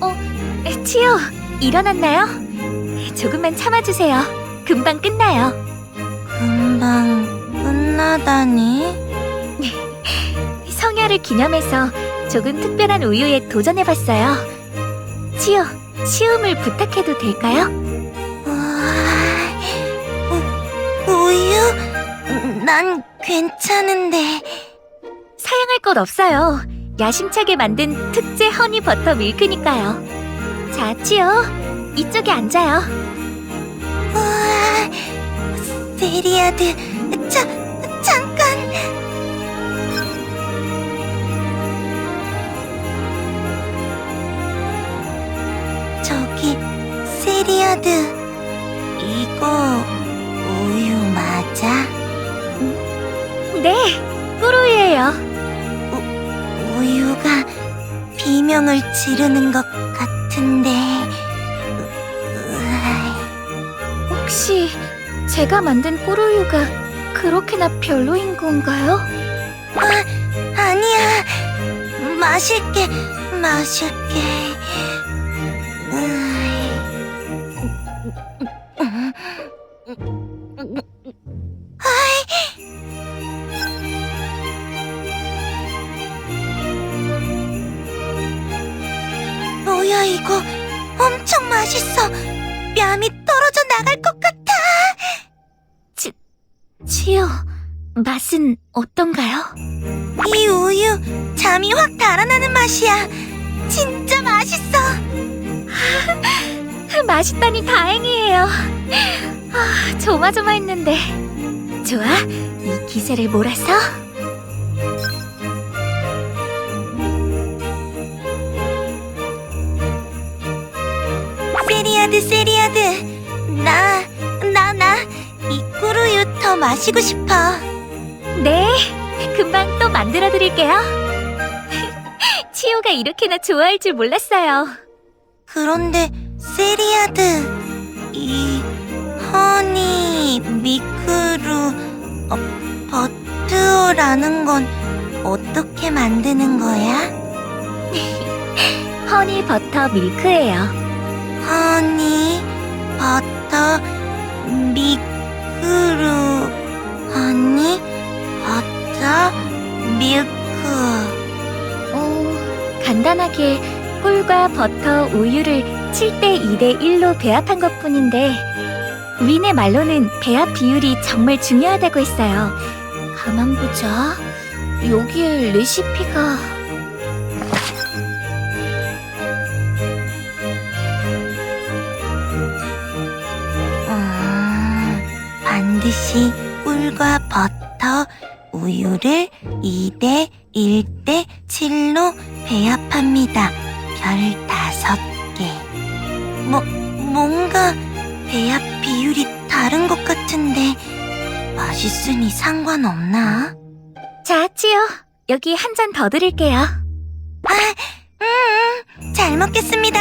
어, 치요, 일어났나요? 조금만 참아주세요. 금방 끝나요. 금방 끝나다니? 성야를 기념해서 조금 특별한 우유에 도전해봤어요. 치요, 시음을 부탁해도 될까요? 우와, 우, 우유? 난 괜찮은데. 사용할 것 없어요. 야심차게 만든 특제 허니 버터 밀크니까요. 자, 치요. 이쪽에 앉아요. 우와, 세리아드, 자, 잠깐. 저기, 세리아드, 비명을 지르는 것 같은데. 으아, 혹시 제가 만든 꿀우유가 그렇게나 별로인 건가요? 아, 아니야. 마실게, 마실게. 으이. 아이. 뺨이 떨어져 나갈 것 같아 치요, 맛은 어떤가요? 이 우유 잠이 확 달아나는 맛이야. 진짜 맛있어. 맛있다니 다행이에요. 아, 조마조마했는데. 좋아, 이 기세를 몰아서 세리아드 세리아드. 나, 나, 나. 이 꿀우유 더 마시고 싶어. 네, 금방 또 만들어 드릴게요. 치요가 이렇게나 좋아할 줄 몰랐어요. 그런데 세리아드. 이 허니 미크루 어, 버트라는 건 어떻게 만드는 거야? 허니 버터 밀크예요. 허니 버터 미크루 허니 버터 밀크 어, 간단하게 꿀과 버터, 우유를 7대 2대 1로 배합한 것 뿐인데, 윈의 말로는 배합 비율이 정말 중요하다고 했어요. 가만 보자. 여기에 레시피가. 반드시 꿀과 버터 우유를 2대 1대 7로 배합합니다. 별 다섯 개. 뭐 뭔가 배합 비율이 다른 것 같은데 맛있으니 상관없나? 자, 치요. 여기 한 잔 더 드릴게요. 음, 잘 먹겠습니다.